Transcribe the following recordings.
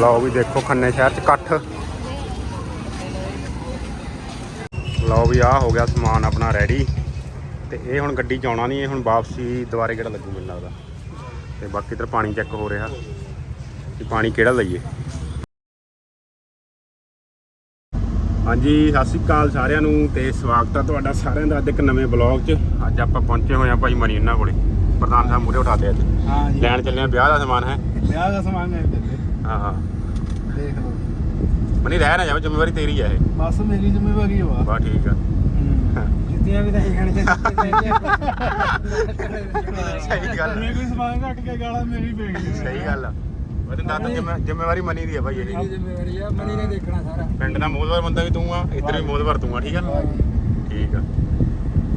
ਲਓ ਵੀ ਦੇਖੋ ਖੰਨੇ ਸ਼ਹਿਰ ਚ ਇਕੱਠ। ਲਓ ਵੀ ਆ ਹੋ ਗਿਆ ਸਮਾਨ ਆਪਣਾ ਰੈਡੀ ਤੇ ਇਹ ਹੁਣ ਗੱਡੀ ਚ ਆਉਣਾ ਨਹੀਂ ਇਹ ਹੁਣ ਵਾਪਸੀ ਦੁਬਾਰੇ ਕਿਹੜਾ ਲੱਗੂ ਮੈਨੂੰ ਲੱਗਦਾ। ਤੇ ਬਾਕੀ ਇਧਰ ਪਾਣੀ ਚੈੱਕ ਹੋ ਰਿਹਾ ਕਿ ਪਾਣੀ ਕਿਹੜਾ ਲਈਏ। ਹਾਂਜੀ ਸਤਿ ਸ਼੍ਰੀ ਅਕਾਲ ਸਾਰਿਆਂ ਨੂੰ ਤੇ ਸਵਾਗਤ ਹੈ ਤੁਹਾਡਾ ਸਾਰਿਆਂ ਦਾ ਅੱਜ ਇੱਕ ਨਵੇਂ ਬਲੌਗ 'ਚ। ਅੱਜ ਆਪਾਂ ਪਹੁੰਚੇ ਹੋਏ ਆ ਭਾਈ ਮਨੀ ਇਹਨਾਂ ਕੋਲੇ। ਪ੍ਰਧਾਨ ਸਾਹਿਬ ਮੂਰੇ ਉਠਾਤੇ ਅੱਜ ਲੈਣ ਚੱਲੇ ਆ ਵਿਆਹ ਦਾ ਸਮਾਨ ਹੈ। ਵਿਆਹ ਦਾ ਸਮਾਨ ਹਾਂ ਹਾਂ ਦੇਖ ਲਓ। ਮਨੀ ਰਹਿ ਨਾ ਜਾਵੇ ਜ਼ਿੰਮੇਵਾਰੀ ਤੇਰੀ ਹੈ ਇਹ। ਬਸ ਮੇਰੀ ਜ਼ਿੰਮੇਵਾਰੀ ਹੋਆ ਬਾ ਠੀਕ ਆ। ਜਿੱਤੀਆਂ ਵੀ ਤਾਂ ਹੀ ਖਾਣੇ ਸਹੀ ਗੱਲ ਆ। ਜੇ ਕੋਈ ਸਮਾਨ ਘੱਟ ਕੇ ਗਾਲਾਂ ਮੇਰੀ ਪੈ ਗਈ ਸਹੀ ਗੱਲ ਆ। ਮੈਂ ਤੈਨੂੰ ਦੱਸਦਾ ਜ਼ਿੰਮੇ- ਜ਼ਿੰਮੇਵਾਰੀ ਮਨੀ ਦੀ ਆ ਭਾਈ ਇਹ। ਜ਼ਿੰਮੇਵਾਰੀ ਆ। ਮਨੀ ਨੇ ਦੇਖਣਾ ਸਾਰਾ। ਪਿੰਡ ਦਾ ਮੋਦਵਰ ਬੰਦਾ ਵੀ ਤੂੰ ਆ ਇੱਧਰ ਵੀ ਮੋਦਵਰ ਤੂੰ ਆ ਠੀਕ ਆ? ਠੀਕ ਆ।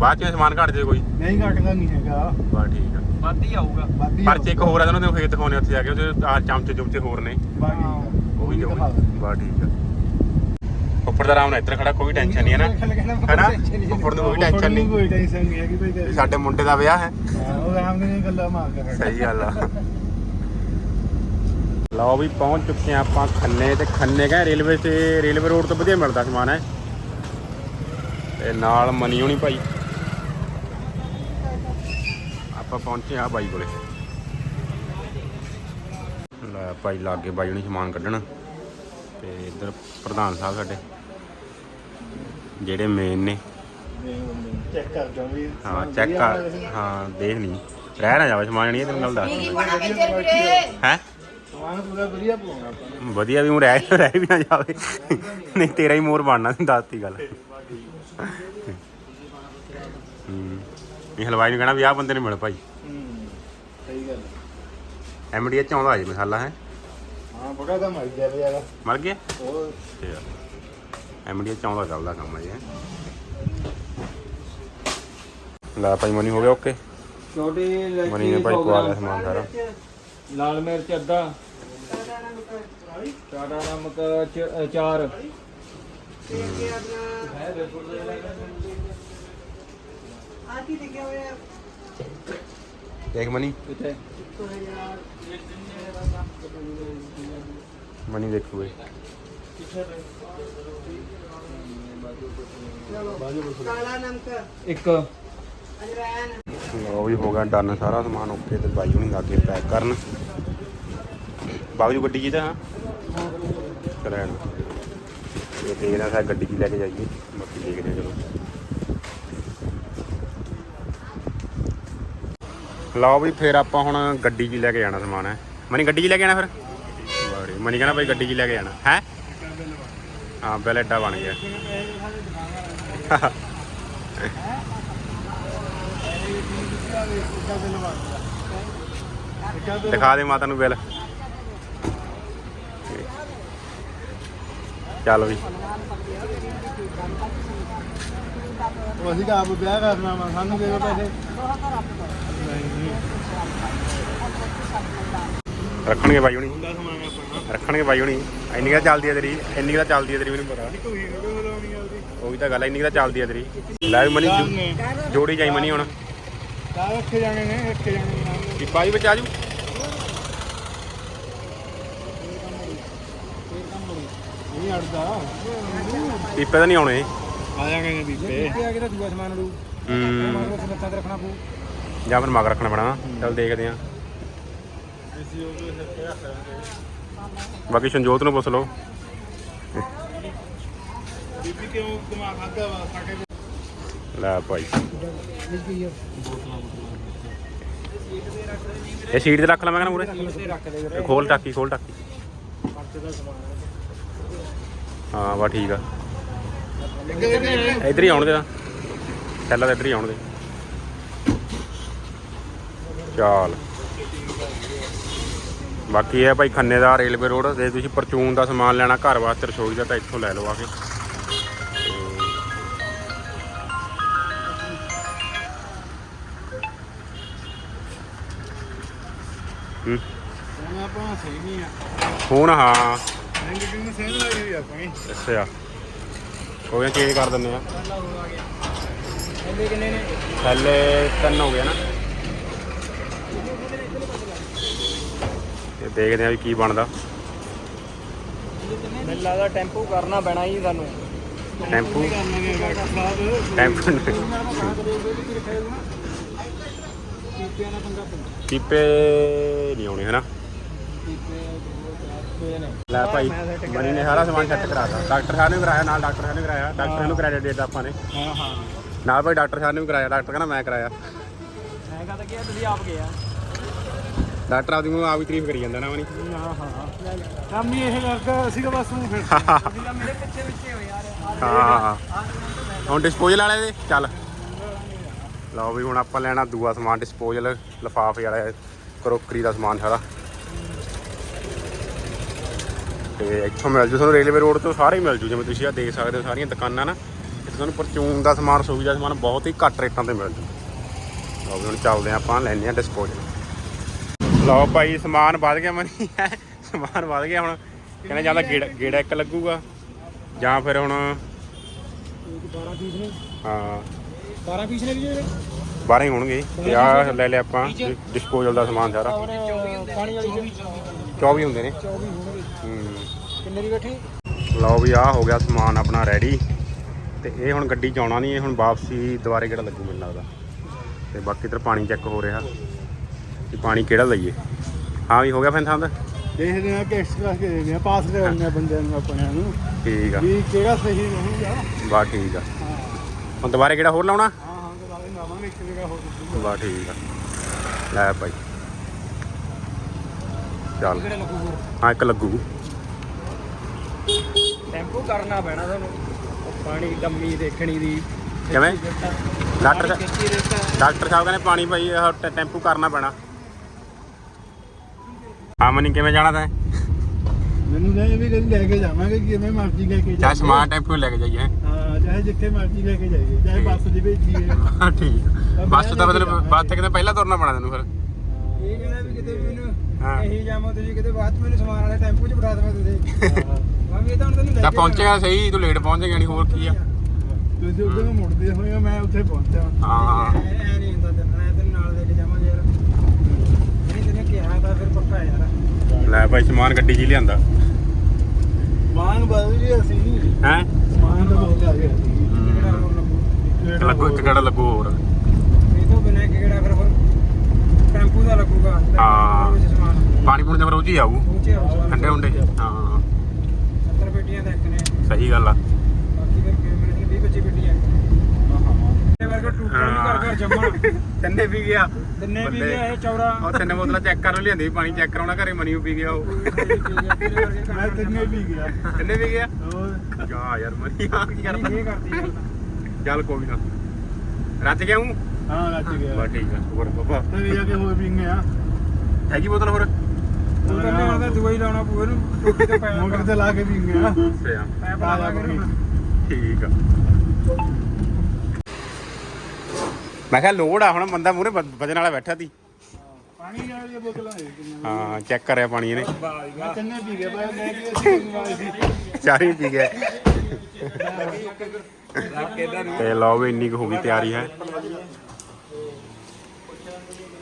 ਬਾਅਦ ਚ ਸਮਾਨ ਘੱਟ ਜੇ ਕੋਈ? ਨਹੀਂ ਘਟਦਾ ਨਹੀਂ ਹੈਗਾ। ਬਾ ਠੀਕ ਆ। ਵੱਧ ਹੀ ਆਊਗਾ। ਬਾਦੀ ਪਰਚੇ ਇੱਕ ਹੋਰ ਆ ਤੈਨੂੰ ਫੇਰ ਦਿਖਾਉਣੇ ਉੱਥੇ ਜਾ ਕੇ ਉਹਦੇ ਆ ਚਮਚੇ ਚੁਮਚੇ ਹੋਰ ਨੇ। ਉਹ ਵੀ ਬਾ ਠੀਕ ਆ। ਉੱਪਰ ਦਾ ਆਰਾਮ ਨਾਲ ਇੱਧਰ ਖੜਾ ਕੋਈ ਟੈਨਸ਼ਨ ਨਹੀਂ ਹੈ ਨਾ? ਹੈਨਾ? ਉੱਪਰ ਨੂੰ ਕੋਈ ਟੈਨਸ਼ਨ ਨਹੀਂ। ਕੋਈ ਟੈਨਸ਼ਨ ਨਹੀਂ ਹੈਗੀ ਭਾਈ ਸਾਡੇ ਮੁੰਡੇ ਦਾ ਵਿਆਹ ਹੈ। ਉਹ ਆਰਾਮ ਨਾਲ ਗੱਲਾਂ ਮਾਰ ਕੇ ਸਹੀ ਗੱਲ ਆ। ਲਓ ਵੀ ਪਹੁੰਚ ਚੁੱਕੇ ਆ ਆਪਾਂ ਖੰਨੇ ਤੇ। ਖੰਨੇ ਕਹੇ ਰੇਲਵੇ ਤੇ ਰੇਲਵੇ ਰੋਡ ਤੋਂ ਵਧੀਆ ਮਿਲਦਾ ਸਮਾਨ ਹੈ। ਤੇ ਨਾਲ ਮਨੀ ਹੋਣੀ ਭਾਈ। ਆਪਾਂ ਪਹੁੰਚੇ ਆ ਬਾਈ ਕੋਲੇ। ਲੈ ਭਾਈ ਲਾਗੇ ਬਾਈ ਹੋਣੀ ਸਮਾਨ ਕੱਢਣ। ਤੇ ਇੱਧਰ ਪ੍ਰਧਾਨ ਸਾਹਿਬ ਸਾਡੇ ਜਿਹੜੇ ਮੇਨ ਨੇ। ਚੈੱਕ ਕਰ ਜਾ ਵੀ ਹਾਂ ਚੈੱਕ ਕਰ ਹਾਂ ਦੇਖ ਨਹੀਂ ਰਹਿ ਨਾ ਜਾਵੇ ਸਮਾਨ ਨਹੀਂ ਤੈਨੂੰ ਗੱਲ ਦੱਸ। ਹੈ? ਸਮਾਨ ਪੂਰਾ ਵਧੀਆ ਵੀ ਉਹ ਰਹਿ ਰਹਿ ਵੀ ਨਾ ਜਾਵੇ। ਨਹੀਂ ਤੇਰਾ ਹੀ ਮੋਰ ਬਣਨਾ ਸੀ ਦੱਸਤੀ ਗੱਲ। ਹੂੰ ਇਹ ਹਲਵਾਈ ਨੂੰ ਕਹਿਣਾ ਵੀ ਆਹ ਬੰਦੇ ਨੂੰ ਮਿਲ ਭਾਈ। ਹੂੰ ਸਹੀ ਗੱਲ ਐਮਡੀਐਚ ਆਉਂਦਾ ਜੀ ਮਸਾਲਾ ਹੈ? ਹਾਂ ਬੜਾ ਤਾਂ ਮਰ ਗਿਆ ਯਾਰ। ਮਰ ਗਿਆ? ਉਹ ਤੇ ਐਮਡੀਐਚ ਚ ਆਉਂਦਾ ਚੱਲਦਾ ਕੰਮ ਹੈ? ਲੈ ਭਾਈ ਮਨੀ ਹੋ ਗਿਆ ਓਕੇ। ਛੋਟੀ ਮਨੀ ਨੇ ਭਾਈ ਪਵਾ ਲਿਆ ਸਮਾਨ ਸਾਰਾ। ਲਾਲ ਮਿਰਚ ਅੱਧਾ। ਟਾਟਾ ਨਮਕ ਚ- ਅ, ਚਾਰ ਦੇਖ ਮਨੀ। ਕਿੱਥੇ? ਮਨੀ ਦੇਖੂਗੇ ਇੱਕ। ਲਓ ਵੀ ਹੋ ਗਿਆ ਡਨ ਸਾਰਾ ਸਮਾਨ ਓਕੇ ਤੇ ਬਾਈ ਹੁਣੀ ਲਾਗੇ ਪੈਕ ਕਰਨ। ਬਾਬੂ ਗੱਡੀ ਜੀ ਤਾਂ ਹਾਂ। ਕਰੈਣ ਇਹ ਦੇਖਦੇ ਹਾਂ ਗੱਡੀ 'ਚ ਲੈ ਕੇ ਜਾਈਏ। ਬਾਕੀ ਦੇਖਦੇ ਹਾਂ ਚਲੋ। ਲਓ ਵੀ ਫਿਰ ਆਪਾਂ ਹੁਣ ਗੱਡੀ 'ਚ ਲੈ ਕੇ ਜਾਣਾ ਸਮਾਨ, ਹੈ। ਮਨੀ ਗੱਡੀ 'ਚ ਲੈ ਕੇ ਜਾਣਾ ਫਿਰ? ਬਾੜੀ ਮਨੀ ਕਹਿੰਦਾ ਭਾਈ ਗੱਡੀ 'ਚ ਲੈ ਕੇ ਜਾਣਾ, ਹੈ? ਹਾਂ, ਬਿੱਲ ਐਡਾ ਬਣ ਗਿਆ। ਦਿਖਾ ਦੇ ਮਾਤਾ ਨੂੰ ਬਿੱਲ। ਚੱਲ ਵੀ। ਉਹ ਅਸੀਂ ਤਾਂ ਆਪ ਵਿਆਹ ਕਰਨਾ ਵਾ ਸਾਨੂੰ ਦੇ ਦਿਓ ਪੈਸੇ। ਰੱਖਣਗੇ ਬਾਈ ਹੁਣੀ। ਹੁੰਦਾ ਸਮਾਨ ਆਪਣਾ ਰੱਖਣਗੇ ਬਾਈ ਹੁਣੀ। ਇੰਨੀ ਕੁ ਤਾਂ ਚੱਲਦੀ ਹੈ ਤੇਰੀ ਇੰਨੀ ਕੁ ਤਾਂ ਚੱਲਦੀ ਹੈ ਤੇਰੀ ਮੈਨੂੰ ਪਤਾ। ਕੋਈ ਵੀਡੀਓ ਬਣਾਉਣੀ ਆ ਉਹਦੀ ਉਹੀ ਤਾਂ ਗੱਲ ਇੰਨੀ ਕੁ ਤਾਂ ਚੱਲਦੀ ਹੈ ਤੇਰੀ। ਲੈ ਵੀ ਮਨੀ ਜੋ- ਜੋੜੀ ਜਾਈ ਮਨੀ ਹੁਣ। ਚਾਹ ਰੱਖੇ ਜਾਣੇ ਨੇ ਰੱਖੇ ਜਾਣੇ ਨੇ। ਜੀ ਵਿੱਚ ਆ ਜੂ। ਨਹੀਂ ਅੜਦਾ। ਪੀਪੇ ਤਾਂ ਨਹੀਂ ਆਉਣੇ। ਆ ਜਾਣੇ ਨੇ ਬੀਬੇ ਆ ਕੇ ਤਾਂ ਦੂਆ ਸਮਾਨ ਰੂ ਹੂੰ। ਉੱਥੇ ਲੱਤਾਂ ਤੇ ਰੱਖਣਾ ਪਊ। ਜਾਂ ਫਿਰ ਮਗ ਰੱਖਣਾ ਪੈਣਾ ਚੱਲ ਦੇਖਦੇ ਆਂ। ਬਾਕੀ ਸੰਜੋਤ ਨੂੰ ਪੁੱਛ ਲਓ। ਬੀਬੀ ਕਿਉਂ ਦਿਮਾਗ ਖਾਦਾ ਵਾ? ਸਾਡੇ ਲੈ ਭਾਈ। ਇਹ ਸੀਟ ਤੇ ਰੱਖ ਲਵਾਂਗਾ ਨਾ ਮੂਰੇ ਖੋਲ ਟਾਕੀ ਖੋਲ ਟਾਕੀ। ਹਾਂ ਵਾ ਠੀਕ ਆ। ਇੱਧਰ ਹੀ ਆਉਣ ਦੇ ਪਹਿਲਾਂ ਤਾਂ ਇੱਧਰ ਹੀ ਆਉਣ ਦੇ। ਚਾਲ। ਬਾਕੀ ਇਹ ਭਾਈ ਖੰਨੇ ਦਾ ਰੇਲਵੇ ਰੋਡ ਜੇ ਤੁਸੀਂ ਪਰਚੂਨ ਦਾ ਸਮਾਨ ਲੈਣਾ ਘਰ ਵਾਸਤੇ ਰਸੋਈ ਦਾ ਤਾਂ ਇੱਥੋਂ ਲੈ ਲਓ ਆ ਕੇ। ਹੂੰ। ਹੁਣ ਆਪਾਂ ਸਹੀ ਨਹੀਂ ਆ। ਹੁਣ ਹਾਂ। ਹੈਂਡਿੰਗ ਨੂੰ ਸੇਮ ਲਾਈ ਹੋਈ ਆਪਾਂ ਨੇ ਅੱਛਾ ਕੋਈ ਚੇਂਜ ਕਰ ਦਿੰਦੇ ਆ। ਇਹਦੇ ਕਿੰਨੇ ਨੇ ਥੱਲੇ ਤਿੰਨ ਹੋ ਗਿਆ ਨਾ। ਤੇ ਦੇਖਦੇ ਆ ਵੀ ਕੀ ਬਣਦਾ। ਮੈਨੂੰ ਲੱਗਦਾ ਟੈਂਪੂ ਕਰਨਾ ਪੈਣਾ ਜੀ ਸਾਨੂੰ। ਟੈਂਪੂ? ਟੈਂਪੂ ਕੀਪੇ ਨਹੀਂ ਆਉਣੇ ਹਨਾ। ਪੀਪੇ ਨੇ ਲੈ ਭਾਈ ਮਨੀ ਨੇ ਸਾਰਾ ਸਮਾਨ ਸੈੱਟ ਕਰਾਤਾ। ਡਾਕਟਰ ਸਾਹਿਬ ਨੇ ਵੀ ਕਰਾਇਆ ਨਾਲ ਡਾਕਟਰ ਸਾਹਿਬ ਨੇ ਵੀ ਕਰਾਇਆ। ਡਾਕਟਰ ਸਾਹਿਬ ਨੂੰ ਕ੍ਰੈਡਿਟ ਦੇਤਾ ਆਪਾਂ ਨੇ। ਹਾਂ ਹਾਂ। ਨਾਲ ਭਾਈ ਡਾਕਟਰ ਸਾਹਿਬ ਨੇ ਵੀ ਕਰਾਇਆ। ਡਾਕਟਰ ਕਹਿੰਦਾ ਮੈਂ ਕਰਾਇਆ। ਮੈਂ ਕਹਤਾ ਕਿ ਤੁਸੀਂ ਆਪ ਗਿਆ ਡਾਕਟਰ ਆਪਦੀ ਨੂੰ ਆਪ ਹੀ ਤਾਰੀਫ ਕਰੀ ਜਾਂਦਾ ਨਾ ਮਨੀ। ਹਾਂ ਹਾਂ। ਕੰਮ ਹੀ ਇਹ ਕਰਦਾ ਅਸੀਂ ਤਾਂ ਬਸ ਨੂੰ ਫਿਰ ਮੇਰੇ ਪਿੱਛੇ ਪਿੱਛੇ ਹੋ ਯਾਰ ਹਾਂ। ਹੁਣ ਡਿਸਪੋਜ਼ਲ ਵਾਲੇ ਦੇ? ਚੱਲ। ਲਓ ਵੀ ਹੁਣ ਆਪਾਂ ਲੈਣਾ ਦੂਆ ਸਮਾਨ ਡਿਸਪੋਜ਼ਲ ਲਫਾਫੇ ਵਾਲਾ ਕਰੋਕਰੀ ਦਾ ਸਮਾਨ ਸਾਰਾ। ਤੇ ਇੱਥੋਂ ਮਿਲ ਜੂ ਤੁਹਾਨੂੰ ਰੇਲਵੇ ਰੋਡ ਤੋਂ ਸਾਰੇ ਮਿਲ ਜੂ ਜਿਵੇਂ ਤੁਸੀਂ ਆ ਦੇਖ ਸਕਦੇ ਹੋ ਸਾਰੀਆਂ ਦੁਕਾਨਾਂ ਨਾ ਇੱਥੇ ਤੁਹਾਨੂੰ ਪਰਚੂਨ ਦਾ ਸਮਾਨ ਰਸੋਈ ਦਾ ਸਮਾਨ ਬਹੁਤ ਹੀ ਘੱਟ ਰੇਟਾਂ ਤੇ ਮਿਲ ਜੂ। ਲਓ ਹੁਣ ਚੱਲਦੇ ਆਪਾਂ ਲੈਣੇ ਆ ਡਿਸਪੋਜ਼ਲ ਲਓ ਭਾਈ ਸਮਾਨ ਵੱਧ ਗਿਆ ਮਨੀ। ਸਮਾਨ ਵੱਧ ਗਿਆ ਹੁਣ। ਕਹਿੰਦਾ ਜਾਂ ਤਾਂ ਗੇੜਾ ਗੇੜਾ ਇੱਕ ਲੱਗੂਗਾ ਜਾਂ ਫਿਰ ਹੁਣ 12 ਪੀਸ ਨੇ। ਹਾਂ। 12 ਪੀਸ ਨੇ ਵੀ ਜਿਹੜੇ? 12 ਹੀ ਹੋਣਗੇ ਤੇ ਆ ਲੈ ਲਿਆ ਆਪਾਂ ਡਿਸਪੋਜ਼ਲ ਦਾ ਸਮਾਨ ਸਾਰਾ। ਔਰ ਪਾਣੀ ਵਾਲੀ 24 ਹੁੰਦੇ ਨੇ। 24 ਹੋਣਗੇ। ਹੂੰ। ਕਿੰਨੇ ਦੀ ਬੈਠੀ? ਲਓ ਵੀ ਆ ਹੋ ਗਿਆ ਸਮਾਨ ਆਪਣਾ ਰੈਡੀ ਤੇ ਇਹ ਹੁਣ ਗੱਡੀ ਚ ਆਉਣਾ ਨਹੀਂ ਇਹ ਹੁਣ ਵਾਪਸੀ ਦੁਬਾਰੇ ਕਿਹੜਾ ਲੱਗੂ ਮੈਨੂੰ ਲੱਗਦਾ। ਤੇ ਬਾਕੀ ਇਧਰ ਪਾਣੀ ਚੈੱਕ ਹੋ ਰਿਹਾ। ਕਿ ਪਾਣੀ ਕਿਹੜਾ ਲਈਏ। ਹਾਂ ਵੀ ਹੋ ਗਿਆ ਫੈਂਥਾਂ ਦੇਖਦੇ ਆ ਕਿ ਐਕਸਟਰਾ ਕੇ ਦੇਣੇ ਆ। ਪਾਸ ਕਰਾਉਣੇ ਆ ਬੰਦਿਆਂ ਨੂੰ ਆਪਣਿਆਂ ਨੂੰ। ਠੀਕ ਆ। ਵੀ ਕਿਹੜਾ ਸਹੀ ਰਹੂਗਾ। ਬਾ ਠੀਕ ਆ। ਹਾਂ ਹੁਣ ਦੁਬਾਰੇ ਕਿਹੜਾ ਹੋਰ ਲਾਉਣਾ? ਲਾਵਾਂਗੇ ਇੱਕ ਜਗ੍ਹਾ ਹੋਰ ਦਿੱਤੀ ਬਾ ਠੀਕ ਆ। ਲੈ ਭਾਈ ਚੱਲ। ਕਿਹੜੇ ਲੱਗੂ ਹੋਰ? ਹਾਂ ਇੱਕ ਲੱਗੂ। ਟੈਂਪੂ ਕਰਨਾ ਪੈਣਾ ਤੁਹਾਨੂੰ। ਉਹ ਪਾਣੀ ਕਮੀ ਦੇਖਣੀ ਦੀ। ਕਿਵੇਂ? ਡਾਕਟਰ ਡਾਕਟਰ ਸਾਹਿਬ ਕਹਿੰਦੇ ਪਾਣੀ ਭਾਈ ਇਹ ਟੈਂਪੂ ਕਰਨਾ ਪੈਣਾ। ਹਾਂ ਮਨੀ ਕਿਵੇਂ ਜਾਣਾ ਤੈਂ? ਮੈਨੂੰ ਇਹ ਵੀ ਕਦੀ ਲੈ ਕੇ ਜਾਵਾਂਗੇ ਕਿਵੇਂ ਮਰਜ਼ੀ ਲੈ ਕੇ ਚਾਹੇ ਸਮਾਨ ਟੈਂਪੂ ਲੈ ਕੇ ਜਾਈਏ। ਹਾਂ ਚਾਹੇ ਜਿੱਥੇ ਮਰਜ਼ੀ ਲੈ ਕੇ ਜਾਈਏ ਚਾਹੇ ਬੱਸ ਦੀ ਹਾਂ ਠੀਕ ਬੱਸ ਤਾਂ ਮਤਲਬ ਬੱਸ ਤੇ ਕਿਤੇ ਪਹਿਲਾਂ ਤੁਰਨਾ ਪੈਣਾ ਤੈਨੂੰ ਫਿਰ। ਇਹ ਕਹਿੰਦਾ ਵੀ ਕਿਤੇ ਵੀ ਮੈਨੂੰ ਇਹੀ ਜਾਮੋ ਤੁਸੀਂ ਕਿਤੇ ਬਾਅਦ ਮੈਨੂੰ ਸਮਾਨ ਵਾਲੇ ਟੈਂਪੂ 'ਚ ਬਿਠਾ ਦੇਵਾਂ ਤੁਸੀਂ ਮੈਂ ਵੀ ਇਹ ਤਾਂ ਹੁਣ ਤੈਨੂੰ ਲੈ ਤਾਂ ਕੇ ਪਹੁੰਚੇਗਾ ਸਹੀ ਤੂੰ ਲੇਟ ਪਹੁੰਚ ਜਾਣੀ ਹੋਰ ਕੀ ਆ। ਤੁਸੀਂ ਉਧਰ ਨੂੰ ਮੁੜਦੇ ਹੋਏ ਮੈਂ ਉੱਥੇ ਪਹੁੰਚਿਆ। ਹਾਂ। ਐ ਐ ਨਹੀਂ ਹੁੰਦਾ ਤੈਨੂੰ ਮੈਂ ਤੈਨੂੰ ਨਾਲ ਲੈ ਕੇ ਜਾਵਾਂਗੇ ਯਾਰ ਨਹੀਂ ਤੈਨੂੰ ਕਿਹਾ ਤਾਂ ਫਿਰ ਪੱਕਾ ਯਾਰ। ਲੈ ਭਾਈ ਸਮਾਨ ਗੱਡੀ 'ਚ ਹੀ ਲਿਆਂਦਾ। ਮਾਨ ਬਦਲ ਗਈ ਅਸੀਂ। ਹੈ ਮਾਨ ਤਾਂ ਬਹੁਤ ਆ ਗਿਆ ਕਿਹੜਾ ਹੋਰ ਲੱਗੂ ਲੱਗੂ ਇੱਕ ਕਿਹੜਾ ਲੱਗੂ ਹੋਰ? ਇਹ ਤੋਂ ਬਿਨਾਂ ਕਿਹੜਾ ਫਿਰ ਹੋਰ ਟੈਂਪੂ ਦਾ ਲੱਗੂਗਾ। ਹਾਂ। ਉਹਦੇ ਵਿੱਚ ਸਮਾਨ। ਪਾਣੀ ਪੂਣੀ ਤਾਂ ਫਿਰ ਉਹ 'ਚ ਹੀ ਆਊ ਪਹੁੰਚੇ ਹੋ ਠੰਡੇ ਹੁੰਡੇ ਹਾਂ। 70 ਪੇਟੀਆਂ ਦਾ ਇੱਕ ਨੇ। ਸਹੀ ਗੱਲ ਆ। ਬਾਕੀ ਫਿਰ ਮੇਰੇ 20 25 ਪੇਟੀਆਂ ਇਹ ਵਰਗਾ ਟੂਟਾ ਨਹੀਂ ਕਰ ਕਰ ਜੰਮਣ। ਤਿੰਨੇ ਪੀ ਗਿਆ। ਦਿਨੇ ਵੀ। ਗਿਆ ਇਹ ਚੌੜਾ। ਉਹ ਤਿੰਨ ਬੋਤਲਾਂ ਚੈੱਕ ਕਰਨ ਲਿਆਂਦੀ ਪਾਣੀ ਚੈੱਕ ਕਰਾਉਣਾ ਘਰੇ ਮਨੀ ਪੀ ਗਿਆ ਉਹ। ਮੈਂ ਤਿੰਨੇ ਵੀ ਗਿਆ। ਤਿੰਨੇ ਪੀ ਗਿਆ? ਜਾ ਯਾਰ ਮਨੀ ਆ ਕੀ ਕਰਦਾ? ਇਹ ਕਰਦੀ ਹੈ ਚੱਲ ਕੋਈ ਨਾ। ਰੱਜ ਗਿਆ ਹੂੰ ਹਾਂ ਰੱਜ ਗਿਆ। ਬਸ ਠੀਕ ਆ ਹੋਰ ਬਾਬਾ। ਤੇ ਜਾ ਕੇ ਹੋਰ ਪੀਂਗੇ ਆ। ਹੈਗੀ ਬੋਤਲ ਹੋਰ? ਤੂੰ ਤਾਂ ਮੈਂ ਉਹਦਾ ਦਵਾਈ ਲਾਉਣਾ ਪੂਰੇ ਨੂੰ ਟੋਪੀ ਤੇ ਪਾਇਆ ਮੋਟਰ ਤੇ ਲਾ ਕੇ ਪੀਂਗੇ ਆ। ਅੱਛਾ। ਪੈਪ ਆ ਲਾ। ਠੀਕ ਆ। ਮੈਂ ਕਿਹਾ ਲੋੜ ਆ ਹੁਣ ਬੰਦਾ ਮੂਰੇ ਵਜਨ ਵਾਲਾ ਬੈਠਾ ਸੀ ਪਾਣੀ ਵਾਲੀਆਂ ਬੋਤਲਾਂ ਹੈ ਚੈੱਕ ਕਰਿਆ ਪਾਣੀ ਇਹਨੇ। ਮੈਂ ਤਿੰਨੇ ਪੀ ਗਿਆ ਪਰ ਮੈਂ ਸੀ। ਚਾਰ ਪੀ ਗਿਆ ਤੇ ਲਓ ਵੀ ਇੰਨੀ ਕੁ ਹੋ ਗਈ ਤਿਆਰੀ ਹੈ।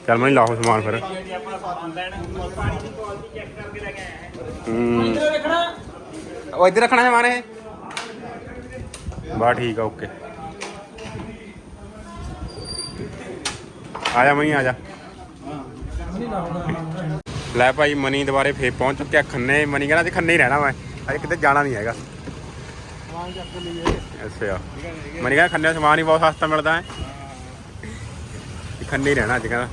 ਚੱਲ ਮੈਂ ਲਾਹੋ ਸਮਾਨ ਫਿਰ। ਹੂੰ। ਉਹ ਇੱਧਰ ਰੱਖਣਾ ਸਮਾਨ ਇਹ? ਬਾ ਠੀਕ ਆ, ਓਕੇ। ਆ ਜਾ ਮਨੀ ਆ ਜਾ। ਲੈ ਭਾਈ ਮਨੀ ਦੁਬਾਰੇ ਫੇਰ ਪਹੁੰਚ ਚੁੱਕਿਆ ਖੰਨੇ। ਮਨੀ ਕਹਿੰਦਾ ਅੱਜ ਖੰਨੇ ਹੀ ਰਹਿਣਾ ਮੈਂ। ਅੱਜ ਕਿਤੇ ਜਾਣਾ ਨਹੀਂ ਹੈਗਾ। ਸਮਾਨ ਚੱਕ ਲਈਏ। ਅੱਛਾ। ਮਨੀ ਕਹਿੰਦਾ ਖੰਨੇ ਦਾ ਸਮਾਨ ਹੀ ਬਹੁਤ ਸਸਤਾ ਮਿਲਦਾ ਹੈ। ਖੰਨੇ ਹੀ ਰਹਿਣਾ ਅੱਜ ਕਹਿੰਦਾ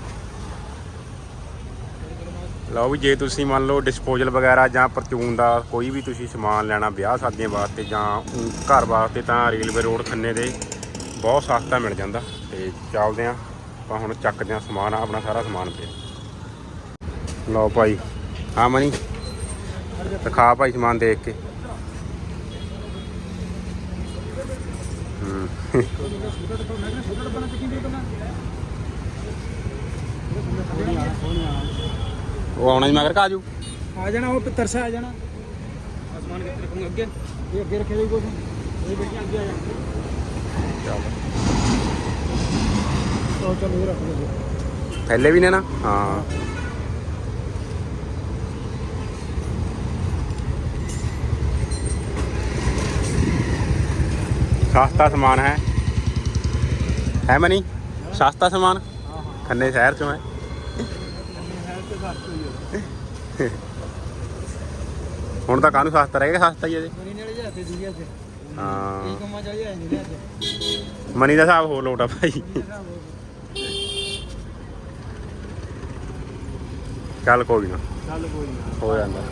ਲਓ ਵੀ ਜੇ ਤੁਸੀਂ ਮੰਨ ਲਓ ਡਿਸਪੋਜ਼ਲ ਵਗੈਰਾ ਜਾਂ ਪਰਚੂਨ ਦਾ ਕੋਈ ਵੀ ਤੁਸੀਂ ਸਮਾਨ ਲੈਣਾ ਵਿਆਹ ਸ਼ਾਦੀਆਂ ਵਾਸਤੇ ਜਾਂ ਘਰ ਵਾਸਤੇ ਤਾਂ ਰੇਲਵੇ ਰੋਡ ਖੰਨੇ ਦੇ ਬਹੁਤ ਸਸਤਾ ਮਿਲ ਜਾਂਦਾ। ਤੇ ਚੱਲਦੇ ਆਂ ਆਪਾਂ ਹੁਣ ਚੱਕਦੇ ਆਂ ਸਮਾਨ ਆਪਣਾ ਸਾਰਾ ਸਮਾਨ ਪਿਆ। ਲਓ ਭਾਈ ਹਾਂ ਮਨੀ। ਦਿਖਾ ਭਾਈ ਸਮਾਨ ਦੇਖ ਕੇ। ਉਹ ਆਉਣਾ ਹੀ ਮਗਰ ਕਾਜੂ। ਆ ਜਾਣਾ ਉਹ ਤਰਸਾ ਆ ਜਾਣਾ। ਆਸਮਾਨ ਕਿੱਥੇ ਰੱਖੂੰਗਾ ਅੱਗੇ? ਇਹ ਅੱਗੇ ਰੱਖੇ ਕੋਈ ਕੁਛ ਇਹ ਬੇਟੀਆਂ ਅੱਗੇ ਆ ਜਾਣ ਉਹ ਚਲੋ ਇਹ ਰੱਖ ਲਓ ਥੈਲੇ ਵੀ ਨੇ ਨਾ? ਹਾਂ। ਸਸਤਾ ਸਮਾਨ ਹੈ। ਹੈ ਮਨੀ? ਸਸਤਾ ਸਮਾਨ? ਖੰਨੇ ਸ਼ਹਿਰ ਚੋਂ ਹੈ। ਹੁਣ ਤਾਂ ਕਾਹਨੂੰ ਸਸਤਾ ਰਹਿ ਗਿਆ ਸਸਤਾ ਹੀ ਅਜੇ ਹਾਂ। ਮਨੀ ਦਾ ਹਿਸਾਬ ਹੋ ਲੋਟ ਭਾਈ। ਚੱਲ ਕੋਈ ਨਾ। ਚੱਲ ਕੋਈ ਨਾ। ਹੋ ਜਾਂਦਾ।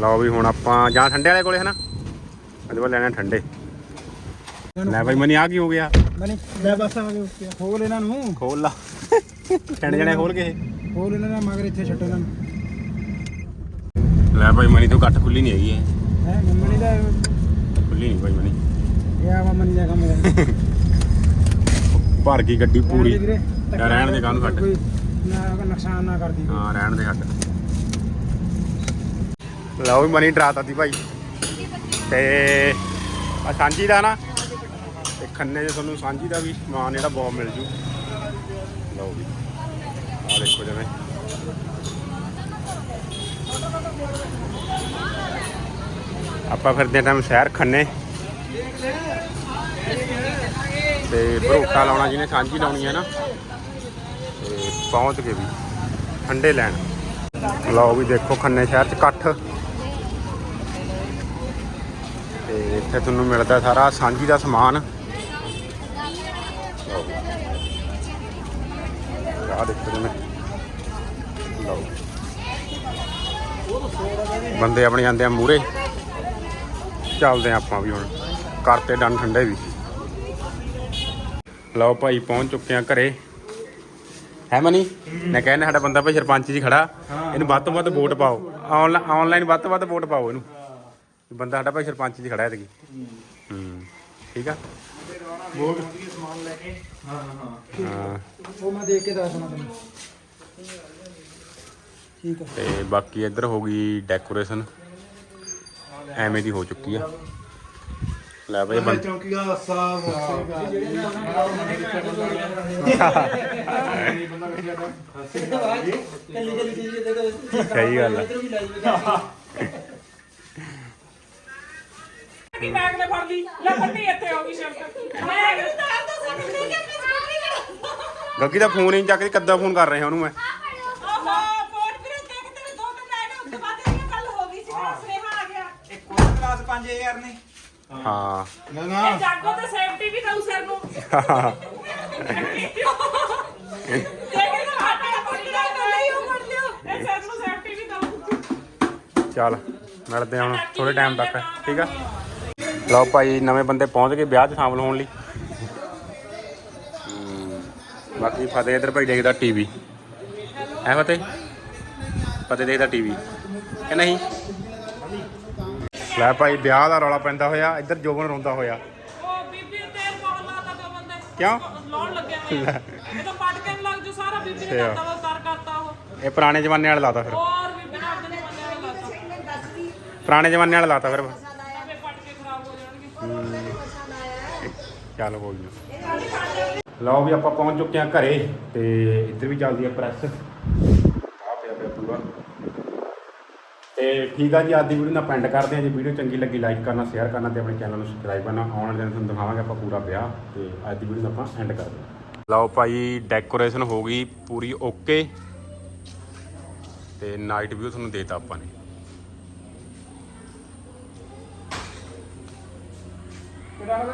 ਲਓ ਵੀ ਹੁਣ ਆਪਾਂ ਜਾਂ ਠੰਡੇ ਵਾਲੇ ਕੋਲੇ ਹਨਾ। ਅੱਜ ਕੋਲ ਲੈਣਾ ਠੰਡੇ। ਲੈ ਭਾਈ ਮਨੀ ਆ ਕੀ ਹੋ ਗਿਆ? ਮਨੀ ਲੈ ਬਸ ਆ ਗਏ ਖੋਲ ਇਹਨਾਂ ਨੂੰ। ਖੋਲ ਲਾ। ਛੱਡ ਜਣੇ ਖੋਲ ਕੇ ਖੋਲ ਇਹਨਾਂ ਨੂੰ ਮਗਰ ਇੱਥੇ ਛੱਡੋ ਇਹਨਾਂ ਨੂੰ। ਲੈ ਭਾਈ ਮਨੀ ਤੋਂ ਘੱਟ ਖੁੱਲੀ ਨਹੀਂ ਹੈਗੀ ਹੈ ਮਨੀ ਦਾ ਖੁੱਲੀ ਨਹੀਂ ਭਾਈ ਮਨੀ। ਇਹ ਆ ਵਾ ਮਨੀ ਦਾ ਕੰਮ ਹੈ ਭਰ ਗਈ ਗੱਡੀ ਪੂਰੀ। ਰਹਿਣ ਦੇ ਕਾਹਨੂੰ। ਕੋਈ ਨਾ ਨੁਕਸਾਨ ਨਾ ਕਰਦੀ ਹਾਂ ਰਹਿਣ ਦੇ ਹੱਟ ਲਓ ਵੀ ਮਨੀ ਡਰਾਤਾ ਸੀ ਭਾਈ। ਤੇ ਆ ਸਾਂਝੀ ਦਾ ਨਾ, ਤੇ ਖੰਨੇ 'ਚ ਤੁਹਾਨੂੰ ਸਾਂਝੀ ਦਾ ਵੀ ਸਮਾਨ ਜਿਹੜਾ ਬਹੁਤ ਮਿਲ ਜੂ। ਲਓ ਵੀ ਆ ਦੇਖੋ ਜਿਵੇਂ ਆਪਾਂ ਫਿਰਦੇ ਟਾਈਮ ਸ਼ਹਿਰ ਖੰਨੇ। ਤੇ ਭਰੋਖਾ ਲਾਉਣਾ ਜਿਹਨੇ ਸਾਂਝੀ ਲਾਉਣੀ ਹੈ ਨਾ, ਤੇ ਪਹੁੰਚ ਕੇ ਵੀ, ਠੰਡੇ ਲੈਣ। ਲਓ ਵੀ ਦੇਖੋ ਖੰਨੇ ਸ਼ਹਿਰ ਚ ਇਕੱਠ। ਤੇ ਇੱਥੇ ਤੁਹਾਨੂੰ ਮਿਲਦਾ ਸਾਰਾ ਸਾਂਝੀ ਦਾ ਸਮਾਨ। ਦੇਖੋ ਜਿਵੇਂ ਲਓ। ਬੰਦੇ ਆਪਣੇ ਜਾਂਦੇ ਆ ਮੂਰੇ ਚੱਲਦੇ ਆ ਆਪਾਂ ਵੀ ਹੁਣ। ਕਰਤੇ ਡਨ ਠੰਡੇ ਵੀ ਲਓ ਭਾਈ ਪਹੁੰਚ ਚੁੱਕੇ ਆ ਘਰੇ। ਹੈ ਮਨੀ? ਮੈਂ ਕਹਿੰਦਾ ਸਾਡਾ ਬੰਦਾ ਭਾਈ ਸਰਪੰਚ ਜੀ ਖੜਾ। ਇਹਨੂੰ ਵੱਧ ਤੋਂ ਵੱਧ ਵੋਟ ਪਾਓ। ਆਨਲਾਈਨ ਵੱਧ ਤੋਂ ਵੱਧ ਵੋਟ ਪਾਓ ਇਹਨੂੰ। ਬੰਦਾ ਸਾਡਾ ਭਾਈ ਸਰਪੰਚ ਜੀ ਖੜਾ ਹੈ ਹੂੰ। ਠੀਕ ਆ? ਵੋਟ ਸਮਾਨ ਲੈ ਕੇ। ਹਾਂ ਹਾਂ ਹਾਂ। ਉਹ ਮੈਂ ਦੇਖ ਕੇ ਦੱਸਣਾ ਤੈਨੂੰ ਠੀਕ ਹੈ ਤੇ ਬਾਕੀ ਇੱਧਰ ਹੋ ਗਈ ਡੈਕੋਰੇਸ਼ਨ। ਐਵੇਂ ਦੀ ਹੋ ਚੁੱਕੀ ਆ। ਲੈ ਭਾਈ ਬੰਦ ਚੌਂਕੀਆ ਸਾਹਿਬ ਸਹੀ ਗੱਲ ਆ। ਕਿ ਬੈਗ ਨੇ ਫੜ ਲਈ? ਲੈ ਫੱਟੀ ਇੱਥੇ ਹੋ ਗਈ ਸ਼ਰਟ ਮੈਂ ਗੱਗੀ ਦਾ ਫੋਨ ਹੀ ਨੀ ਚੱਕਦੀ ਕੱਦਾ ਫੋਨ ਕਰ ਰਿਹਾ ਉਹਨੂੰ ਮੈਂ। ਤੇਰੇ ਦੋ ਤਿੰਨ ਆਏ ਨੇ ਉੱਤੇ ਬਾਅਦ ਇਹ ਗੱਲ ਹੋ ਗਈ ਸੀ ਮੇਰਾ ਸੁਨੇਹਾ ਆ ਗਿਆ। ਇੱਕ ਹੋਰ ਕਲਾਸ 5000 ਨੇ। ਹਾਂ। ਨਾ ਨਾ। ਇਹ ਜਾਗੋ ਤੇ ਸੇਫਟੀ ਵੀ ਦਊ ਸਿਰ ਨੂੰ। ਜੇ ਕਹਿੰਦਾ ਹਟਾ ਫੱਟੀ ਦਾ ਨਹੀਂ ਉਹ ਫੜ ਲਿਓ। ਇਹ ਸਿਰ ਨੂੰ ਸੇਫਟੀ ਵੀ ਦਊ। ਚੱਲ ਮਿਲਦੇ ਹਾਂ ਹੁਣ ਥੋੜੇ ਟਾਈਮ ਤੱਕ। ਠੀਕ ਆ। ਲਓ ਭਾਈ ਨਵੇਂ ਬੰਦੇ ਪਹੁੰਚ ਗਏ ਵਿਆਹ 'ਚ ਸ਼ਾਮਲ ਹੋਣ ਲਈ। ਬਾਕੀ ਫਤਿਹ ਇਧਰ ਭਾਈ ਦੇਖਦਾ ਟੀਵੀ। ਹੈ ਫਤਿਹ? ਫਤਿਹ ਦੇਖਦਾ ਟੀਵੀ। ਕਿ ਨਹੀਂ? ਲੈ ਭਾਈ ਵਿਆਹ ਦਾ ਰੌਲਾ ਪੈਂਦਾ ਹੋਇਆ ਇੱਧਰ ਜੋਬਨ ਰੋਂਦਾ ਹੋਇਆ। ਬੀਬੀ ਦੋ ਕਿਉਂ? ਲਾਉਣ ਲੱਗਿਆ ਹੋਇਆ। ਇਹ ਤਾਂ ਪਟ ਕੇ ਲੱਗ ਜੂ ਸਾਰਾ ਬੀਬੀ ਨੇ ਅੱਛਾ। ਕਰਤਾ ਵਾ ਉਤਾਰ ਕਰਤਾ ਉਹ ਇਹ ਪੁਰਾਣੇ ਜ਼ਮਾਨੇ ਵਾਲਾ ਲਾਤਾ ਫਿਰ। ਹੋਰ ਬੀਬੀ ਨੇ ਆਪਣੇ ਬੰਦੇ ਨੇ ਲਾਤਾ। ਪੁਰਾਣੇ ਜ਼ਮਾਨੇ ਵਾਲਾ ਲਾਤਾ ਫਿਰ। ਚੱਲ ਕੋਈ ਨਾ। ਲਓ ਵੀ ਆਪਾਂ ਪਹੁੰਚ ਚੁੱਕੇ ਹਾਂ ਘਰੇ ਤੇ ਇੱਧਰ ਵੀ ਚੱਲਦੀ ਆ ਪ੍ਰੈਸ। ਆ ਪਿਆ ਪਿਆ ਪੂਰਾ। ਤੇ ਠੀਕ ਆ ਜੀ, ਅੱਜ ਦੀ ਵੀਡੀਓ ਨਾਲ ਪੈਂਡ ਕਰਦੇ ਹਾਂ ਜੇ। ਵੀਡੀਓ ਚੰਗੀ ਲੱਗੀ ਲਾਈਕ ਕਰਨਾ ਸ਼ੇਅਰ ਕਰਨਾ ਤੇ ਆਪਣੇ ਚੈਨਲ ਨੂੰ ਸਬਸਕ੍ਰਾਈਬ ਕਰਨਾ। ਆਉਣ ਵਾਲੇ ਦਿਨ ਤੁਹਾਨੂੰ ਦਿਖਾਵਾਂਗੇ ਆਪਾਂ ਪੂਰਾ ਵਿਆਹ ਤੇ ਅੱਜ ਦੀ ਵੀਡੀਓ ਨੂੰ ਆਪਾਂ ਐਂਡ ਕਰਦੇ ਹਾਂ। ਲਓ ਭਾਈ ਡੈਕੋਰੇਸ਼ਨ ਹੋ ਗਈ ਪੂਰੀ ਓਕੇ ਤੇ ਨਾਈਟ ਵਿਊ ਤੁਹਾਨੂੰ ਦੇਤਾ ਆਪਾਂ ਨੇ। ਕਿਹੜਾ ਹੋ